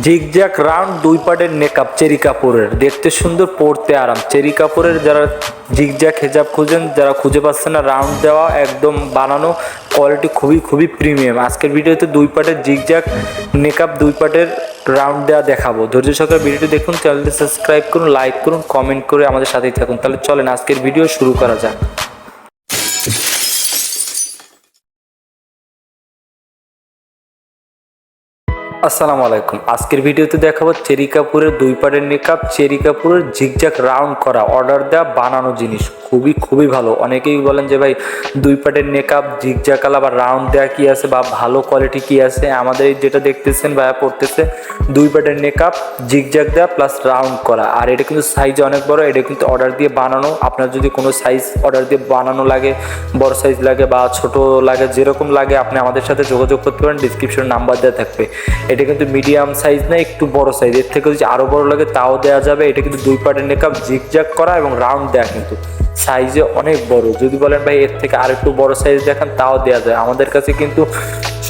Zigzag round দুই পাটের নেকআপ cherry কাপড়ের দেখতে সুন্দর পরতে আরাম। চেরি কাপড়ের যারা জিগজ্যাক হেজাব খুঁজেন, যারা খুঁজে পাচ্ছেন না, রাউন্ড দেওয়া একদম বানানো কোয়ালিটি খুবই খুবই প্রিমিয়াম। আজকের ভিডিওতে দুই পাটের জিগজ্যাক নেকআপ দুই পাটের রাউন্ড দেওয়া দেখাবো। ধৈর্য সহকারে ভিডিওটি দেখুন, চ্যানেলটি সাবস্ক্রাইব করুন, লাইক করুন, কমেন্ট করে আমাদের সাথেই থাকুন। তাহলে চলেন, আজকের ভিডিও শুরু করা যাক। আসসালামু আলাইকুম। আজকের ভিডিওতে দেখাবো চেরি কাপুরের দুই পাটের মেকআপ চেরি কাপুরের ঝিকঝাক রাউন্ড করা অর্ডার দেওয়া বানানো জিনিস। খুবই খুবই ভালো। অনেকেই বলেন যে, ভাই, দুই পাটের মেকআপ ঝিকঝাক আলা বা রাউন্ড দেওয়া কী আছে বা ভালো কোয়ালিটি কী আছে? আমাদের যেটা দেখতেছেন ভাইয়া পড়তেছে, দুই পাটের মেকআপ ঝিকঝাক দেওয়া প্লাস রাউন্ড করা। আর এটা কিন্তু সাইজ অনেক বড়, এটা কিন্তু অর্ডার দিয়ে বানানো। আপনার যদি কোনো সাইজ অর্ডার দিয়ে বানানো লাগে, বড় সাইজ লাগে বা ছোট লাগে, যেরকম লাগে, আপনি আমাদের সাথে যোগাযোগ করতে পারেন। ডিসক্রিপশন নাম্বার দেওয়া থাকবে। এটা কিন্তু মিডিয়াম সাইজ না, একটু বড় সাইজ এর থেকে যদি আরও বড় লাগে, তাও দেওয়া যাবে। এটা কিন্তু দুই পার্টের মেকআপ জিগজ্যাগ করা এবং রাউন্ড দেওয়া কিন্তু। সাইজে অনেক বড়। যদি বলেন ভাই এর থেকে আর একটু বড় সাইজ দেখান, তাও দেওয়া যায়। আমাদের কাছে কিন্তু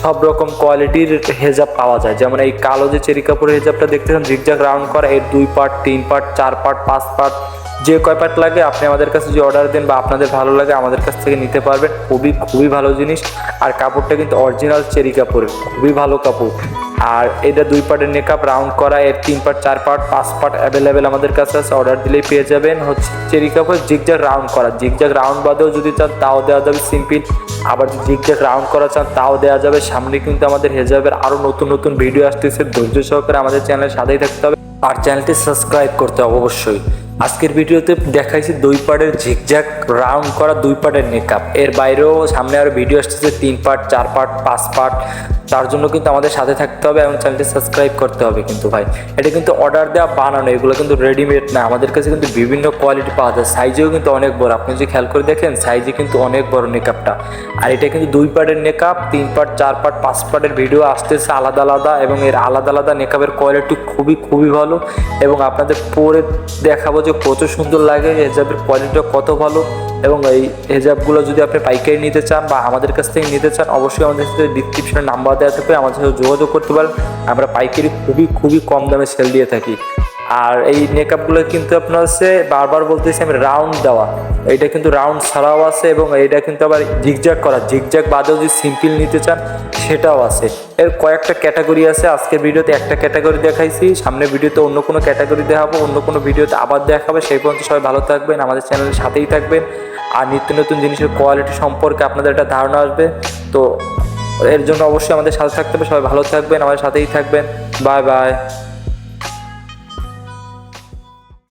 সব রকম কোয়ালিটির হেজাব পাওয়া যায়। যেমন এই কালো যে চেরি কাপড়ের হেজাবটা দেখতেছেন জিগজ্যাগ রাউন্ড করা, এর দুই পার্ট তিন পার্ট চার পার্ট পাঁচ পার্ট যে কয় পার্ট লাগে, আপনি আমাদের কাছে যে অর্ডার দেন বা আপনাদের ভালো লাগে, আমাদের কাছ থেকে নিতে পারবেন। খুবই খুবই ভালো জিনিস। আর কাপড়টা কিন্তু অরিজিনাল চেরি কাপড়ের, খুবই ভালো কাপড়। আর এটা দুই পার্টের মেকআপ রাউন্ড করা, এর তিন পার্ট চার পার্ট পাঁচ পার্ট অ্যাভেলেবেল আমাদের কাছে আছে। অর্ডার দিলেই পেয়ে যাবেন হচ্ছে চেরি কাপড় জিগজ্যাগ রাউন্ড করা। জিগজ্যাগ রাউন্ড বাদেও যদি চান, তাও দেওয়া যাবে সিম্পল আবার যদি জিগজ্যাগ রাউন্ড করা চান, তাও দেওয়া যাবে। সামনে কিন্তু আমাদের হেজাবের আরও নতুন নতুন ভিডিও আসতেছে। ধৈর্য সহকারে আমাদের চ্যানেলের সাথেই থাকতে হবে। আর চ্যানেলটি সাবস্ক্রাইব করতে হবে অবশ্যই। আজকের ভিডিওতে দেখাইছি দুই পার্টের ঝিকঝ্যাক রাউন্ড করা দুই পার্টের মেকআপ এর বাইরেও সামনে আরও ভিডিও আসতেছে, তিন পার্ট চার পার্ট পাঁচ পার্ট তার জন্য কিন্তু আমাদের সাথে থাকতে হবে এবং চ্যানেলটি সাবস্ক্রাইব করতে হবে কিন্তু ভাই। এটা কিন্তু অর্ডার দেওয়া বানানো, এগুলো কিন্তু রেডিমেড না। আমাদের কাছে কিন্তু বিভিন্ন কোয়ালিটি পাওয়া যায়। সাইজেও কিন্তু অনেক বড়। আপনি যদি খেয়াল করে দেখেন সাইজে কিন্তু অনেক বড় মেকআপটা আর এটা কিন্তু দুই পার্টের মেকআপ তিন পার্ট চার পার্ট পাঁচ পার্টের ভিডিও আসতেছে আলাদা আলাদা এবং এর আলাদা আলাদা মেকআপের কোয়ালিটি খুবই খুবই ভালো। এবং আপনাদের পরে দেখাবো যে কত সুন্দর লাগে, হেজাবের কোয়ালিটিটা কত ভালো এবং এই হেজাবগুলো যদি আপনি পাইকারি নিতে চান বা আমাদের কাছ থেকে নিতে চান, অবশ্যই আমাদের সাথে ডিসক্রিপশনে নাম্বার দেওয়া থাকবে, আমাদের সাথে যোগাযোগ করতে পারেন। আমরা পাইকারি খুবই খুবই কম দামে সেল দিয়ে থাকি। আর এই মেকআপগুলো কিন্তু আপনার হচ্ছে বারবার বলতেছি আমি রাউন্ড দেওয়া। এটা কিন্তু রাউন্ড ছাড়াও আছে এবং এটা কিন্তু আবার জিগজ্যাগ করা। জিগজ্যাগ বাদেও যদি সিম্পল নিতে চান, সেটাও আছে। এর কয়েকটা ক্যাটাগরি আছে। আজকের ভিডিওতে একটা ক্যাটাগরি দেখাইছি। সামনে ভিডিওতে অন্য কোনো ক্যাটাগরি দেখাবো, অন্য কোনো ভিডিওতে আবার দেখাবে। সেই পর্যন্ত সবাই ভালো থাকবেন, আমাদের চ্যানেলের সাথেই থাকবেন। আর নিত্য নতুন জিনিসের কোয়ালিটি সম্পর্কে আপনাদের একটা ধারণা আসবে। তো এর জন্য অবশ্যই আমাদের সাথে থাকতে হবে। সবাই ভালো থাকবেন, আমাদের সাথেই থাকবেন। Bye bye